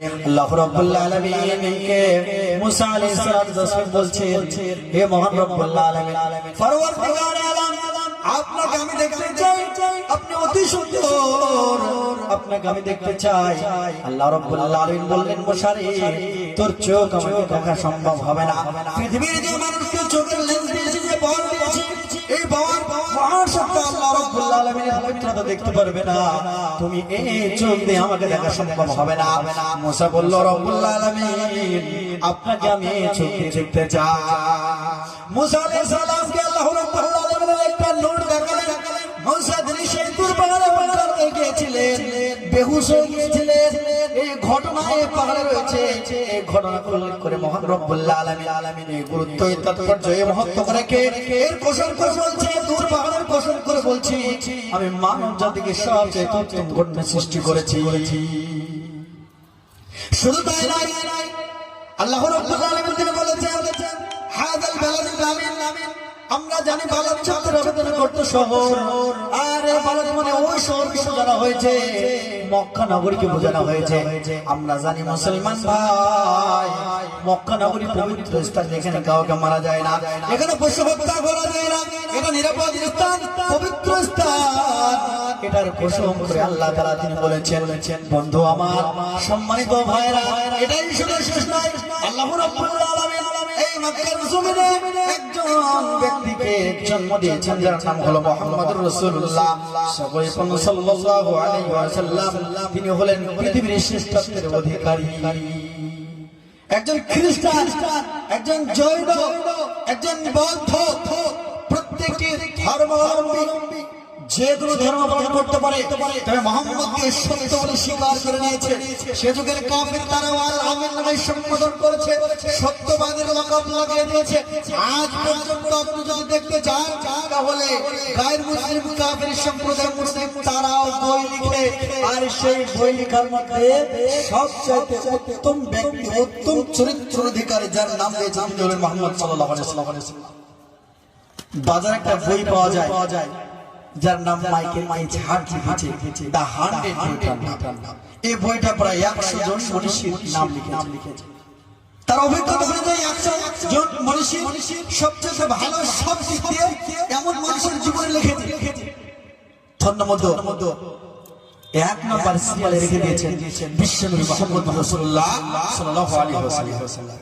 আল্লাহ অতি সুন্দর। আপনাকে আমি দেখতে চাই। আল্লাহ বললেন মুসা তোর চোখ আমাকে দেখা সম্ভব হবে না। পৃথিবীর যে মানুষকে চোখের মহান আল্লাহ রাব্বুল আলামিনের পবিত্রতা দেখতে পারবে না। তুমি এই চোখ দিয়ে আমাকে দেখা সম্ভব হবে না। মুসা বলল, রব্বুল আলামিন, আপনাকে আমি এই চোখ দিয়ে দেখতে চাই। মুসা আলাইহিস সালামকে আল্লাহ রাব্বুল আলামিনের একটা নূর দেখালেন। মুসা তিনি সেই পাহাড়ে পাহাড়ে গিয়েছিলেন বেহুশ হয়ে গিয়েছিলেন। ঘটনা রয়েছে। এই ঘটনা উল্লেখ করে মহান রব্বুল আলামিন আলামিন এই গুরুত্ব এই তাৎপর্য এই মহত্ব করে কে? এর কোশল করে বলছে দূর পাহাড়ের কোশল করে বলছি, আমি মানব জাতিকে সবচেয়ে উত্তম ঘটনা সৃষ্টি করেছি। শুধু তাই নয়, আল্লাহ রাব্বুল আলামিন তিনি বলেছেন, হাযাল বালাদুল আমিন, আমরা জানি বালক ছাত্র আবেদন করতে শহর। মানে আমরা জানি মুসলমান ভাই, মক্কা নগরী পবিত্র স্থান, যেখানে কাউকে মারা যায় না। এখানে পশু হত্যা করা যায় না। এটা নিরাপদ স্থান, পবিত্র স্থান। এটার বন্ধু আমার, সম্মানিত ভাইরা একজন ব্যক্তিকে জন্ম দিয়েছেন, যার নাম হলো মুহাম্মদুর রাসূলুল্লাহ। সাল্লাল্লাহু আলাইহি ওয়াসাল্লাম, তিনি হলেন পৃথিবীর শ্রেষ্ঠত্বের অধিকারী। একজন খ্রিস্টান, একজন জৈন, একজন বৌদ্ধ প্রত্যেকটি ধর্মাবলম্বী। যে কোনো ধর্ম পালন করতে পারে, তবে মোহাম্মদকে সত্য বলে স্বীকার করে নিয়েছে। সে যুগের কাফের তারা আল আমিন নামে সম্বোধন করেছে, সত্যবাদের লকাব লাগিয়ে দিয়েছে। আজ পর্যন্ত আপনি যদি দেখতে চান তাহলে গায়ের মুসলিম কাফের সম্প্রদায় মুসলিম তারাও বই লিখে, আর সেই বই লেখার মধ্যে সবচাইতে উত্তম ব্যক্তি, উত্তম চরিত্র অধিকারী যার নাম দিয়েছে তিনি হলেন মোহাম্মদ ওয়াসাল্লাম। বাজারে একটা বই পাওয়া যায় পাওয়া যায়। যার নাম মাইকেল মাইচ হার্ট লিখেছে দা হান্ড্রেড বইটার এই বইটা প্রায় একশো জন মনীষীর নাম লিখেছে তার অভিজ্ঞতা অনুযায়ী একশো জন মনীষী সবচেয়ে ভালো সব দিক দিয়ে এমন মানুষের জীবনে লিখেছে ধন্যবাদ এক নম্বর সিরিয়ালে রেখে দিয়েছেন বিশ্বনবী মুহাম্মদ রাসূলুল্লাহ সাল্লাল্লাহু আলাইহি ওয়াসাল্লাম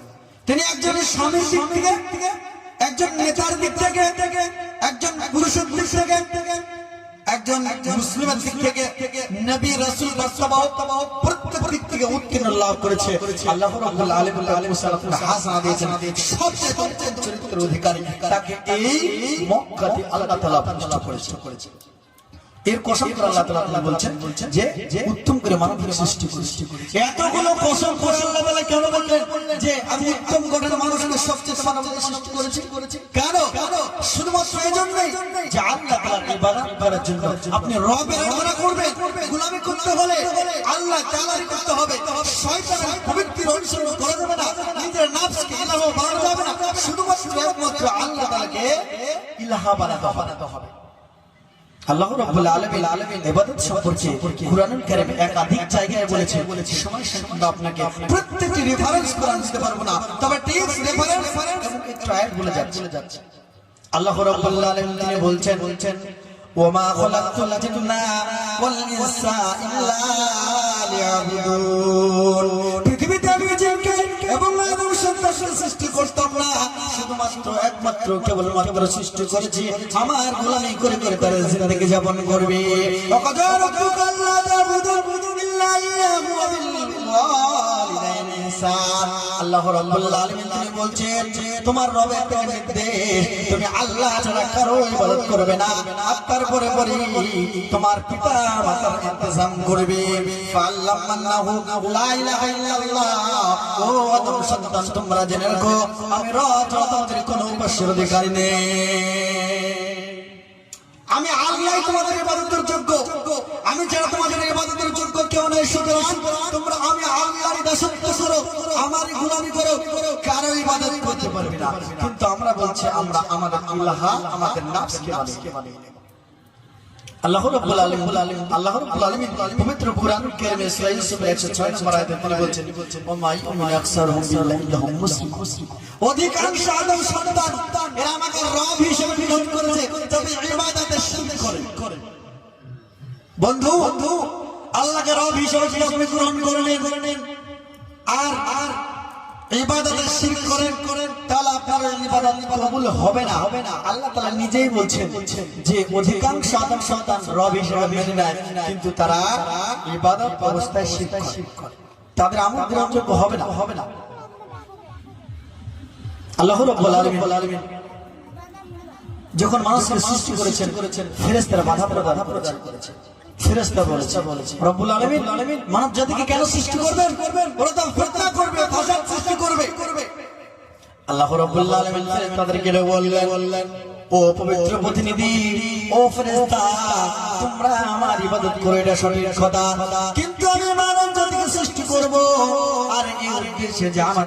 তিনি একজন স্বামীর দিক থেকে একজন নেতার দিক থেকে দিক থেকে নবী রাসূল বাস্তবাহ প্রত্যেক থেকে উত্তীর্ণ লাভ করেছে। আল্লাহ রাব্বুল আলামিন আলাইহি সাল্লাম হাসানা দিয়েছেন। সবচেয়ে উত্তম চরিত্রের অধিকারী তাকে এই মক্কাতে আল্লাহ তাআলা প্রতিষ্ঠা করেছে। এর কসম করে আল্লাহ বলছেন যে উত্তম করে সৃষ্টি করেছে। এতগুলো কসম করে আল্লাহ কেন বললেন? যে আমি উত্তম মানুষকে সবচেয়ে মানবকে সৃষ্টি করেছি। কেন? শুধুমাত্র এই জন্যই যে আল্লাহ ইবাদত করার জন্য আপনি রবের ইবাদত করবেন, গোলামি করতে হলে আল্লাহ করতে হবে? শয়তানের অনুসরণ না, নিজের ইলাহ বানানো যাবে না। শুধুমাত্র একমাত্র আল্লাহ তাআলাকে ইলাহ বানাতে হবে। আল্লাহ রাব্বুল আলামিন ইবাদত সম্পর্কে কুরআনুল কারীম একাধিক জায়গায় বলেছে সময় সম্বন্ধে আপনাকে প্রত্যেকটি রেফারেন্স কোরআন দিতে পারব না। তবে টিপস রেফারেন্স এবং আয়াত বলে যাচ্ছে। আল্লাহ রাব্বুল আলামিন তিনি বলছেন বলছেন ওমা খলাকতুল জিন্না ওয়াল ইনসা ইল্লা লিয়াবুদুন। শুধুমাত্র একমাত্র কেবলমাত্র সৃষ্টি করেছি। আমার গোলামি করে করে তারা জিন্দেগি যাপন করবে। ইহসান। আল্লাহ বলছেন, তোমার রবের তুমি আল্লাহ ছাড়া কারও ইবাদত করবে না। আর তারপরে পরে তোমার পিতা মাতার ইন্তজাম করবে। ফাল্লামান্নাহু লা ইলাহা ইল্লাল্লাহ। ও আদম সন্তান, তোমরা জেনে রাখো, আমি রব কোনো উপাস্যের অধিকারী নেই। আমি আল্লাহ তোমাদের ইবাদতের যোগ্য। আমি যারা তোমাদের ইবাদতের যোগ্য কেউ নেই, সুতরাং তোমরা দাসত্ব করো আমার গোলামি করো, কারও ইবাদত করতে পারবে না। কিন্তু আমরা বলছি, আমরা আমাদের আল্লাহ, আমাদের নাফসকে বানিয়ে আল্লাহ রাব্বুল আলামিন, আল্লাহ রাব্বুল আলামিন পবিত্র কুরআন কারীমে সূরা ইউসুফের 106 নম্বর আয়াতে তিনি বলছেন ও মাই উমিন আকসারহুম বিল্লাহি লাহুম মুশরিকুন। অধিকাংশ আদম বন্ধু বন্ধু, আল্লাহকে রব হিসেবে গ্রহণ করলেন আর আর শিরক করেন করেন, তাহলে আপনার ইবাদত কবুল হবে না। হবে না। আল্লাহ তাআলা নিজেই বলছেন যে, অধিকাংশ আদম সন্তান কিন্তু তারা ইবাদত অবস্থায় শিরক করে। তাদের আমল গ্রহণযোগ্য হবে না। হবে না। আল্লাহ রাব্বুল আলামিন যখন মানুষকে সৃষ্টি করেছেন, ফেরেশতারা বাধা প্রদান করেছেন। ফেরেশতা বলেছে। রব্বুল আলামিন মানব জাতিকে কেন সৃষ্টি করবেন? ওরা তো ফিতনা করবে, ফাসাদ সৃষ্টি করবে। আল্লাহ রাব্বুল আলামিন ফেরেশতাদেরকে বললেন, ও পবিত্র প্রতিনিধি, ও ফেরেশতা, তোমরা আমার ইবাদত করো, এটা সঠিক কথা। কিন্তু আমি মানব জাতিকে সৃষ্টি করব। আর এই উদ্দেশ্যে যে আমার